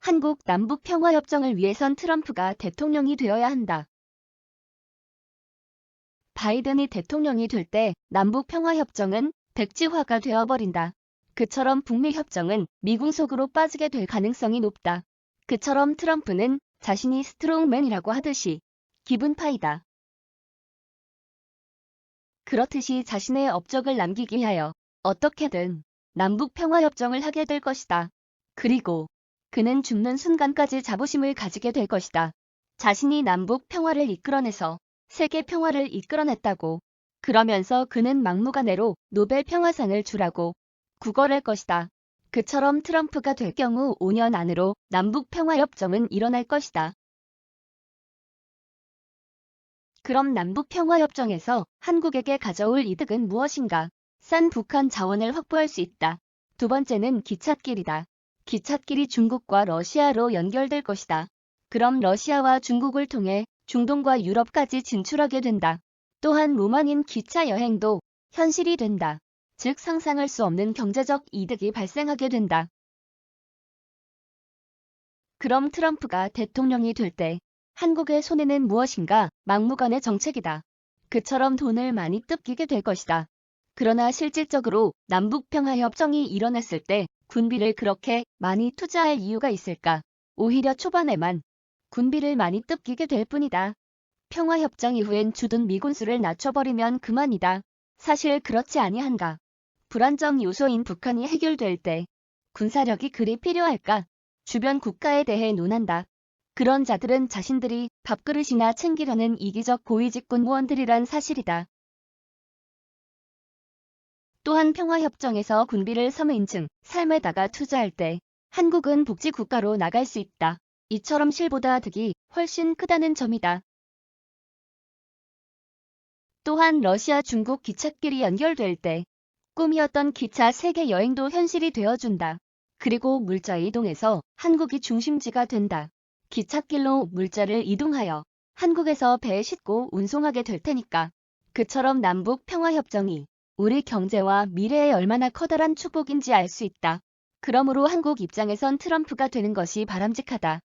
한국 남북 평화 협정을 위해선 트럼프가 대통령이 되어야 한다. 바이든이 대통령이 될 때 남북 평화 협정은 백지화가 되어버린다. 그처럼 북미 협정은 미궁 속으로 빠지게 될 가능성이 높다. 그처럼 트럼프는 자신이 스트롱맨이라고 하듯이 기분파이다. 그렇듯이 자신의 업적을 남기기 위하여 어떻게든 남북 평화협정을 하게 될 것이다. 그리고 그는 죽는 순간까지 자부심을 가지게 될 것이다. 자신이 남북 평화를 이끌어내서 세계 평화를 이끌어냈다고 그러면서 그는 막무가내로 노벨 평화상을 주라고 구걸할 것이다. 그처럼 트럼프가 될 경우 5년 안으로 남북 평화협정은 일어날 것이다. 그럼 남북 평화협정에서 한국에게 가져올 이득은 무엇인가? 싼 북한 자원을 확보할 수 있다. 두 번째는 기찻길이다. 기찻길이 중국과 러시아로 연결될 것이다. 그럼 러시아와 중국을 통해 중동과 유럽까지 진출하게 된다. 또한 로망인 기차 여행도 현실이 된다. 즉 상상할 수 없는 경제적 이득이 발생하게 된다. 그럼 트럼프가 대통령이 될 때 한국의 손해는 무엇인가? 막무가내 정책이다. 그처럼 돈을 많이 뜯기게 될 것이다. 그러나 실질적으로 남북평화협정이 일어났을 때 군비를 그렇게 많이 투자할 이유가 있을까? 오히려 초반에만 군비를 많이 뜯기게 될 뿐이다. 평화협정 이후엔 주둔 미군수를 낮춰버리면 그만이다. 사실 그렇지 아니한가. 불안정 요소인 북한이 해결될 때 군사력이 그리 필요할까? 주변 국가에 대해 논한다. 그런 자들은 자신들이 밥그릇이나 챙기려는 이기적 고위직 군무원들이란 사실이다. 또한 평화협정에서 군비를 서민층 삶에다가 투자할 때 한국은 복지국가로 나갈 수 있다. 이처럼 실보다 득이 훨씬 크다는 점이다. 또한 러시아 중국 기찻길이 연결될 때 꿈이었던 기차 세계 여행도 현실이 되어준다. 그리고 물자 이동에서 한국이 중심지가 된다. 기찻길로 물자를 이동하여 한국에서 배에 싣고 운송하게 될 테니까. 그처럼 남북 평화협정이 우리 경제와 미래에 얼마나 커다란 축복인지 알 수 있다. 그러므로 한국 입장에선 트럼프가 되는 것이 바람직하다.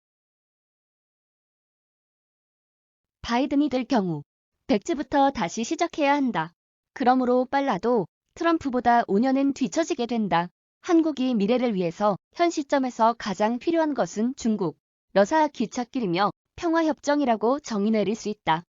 바이든이 될 경우 백지부터 다시 시작해야 한다. 그러므로 빨라도 트럼프보다 5년은 뒤처지게 된다. 한국이 미래를 위해서 현 시점에서 가장 필요한 것은 중국, 러사 기찻길이며 평화협정이라고 정의 내릴 수 있다.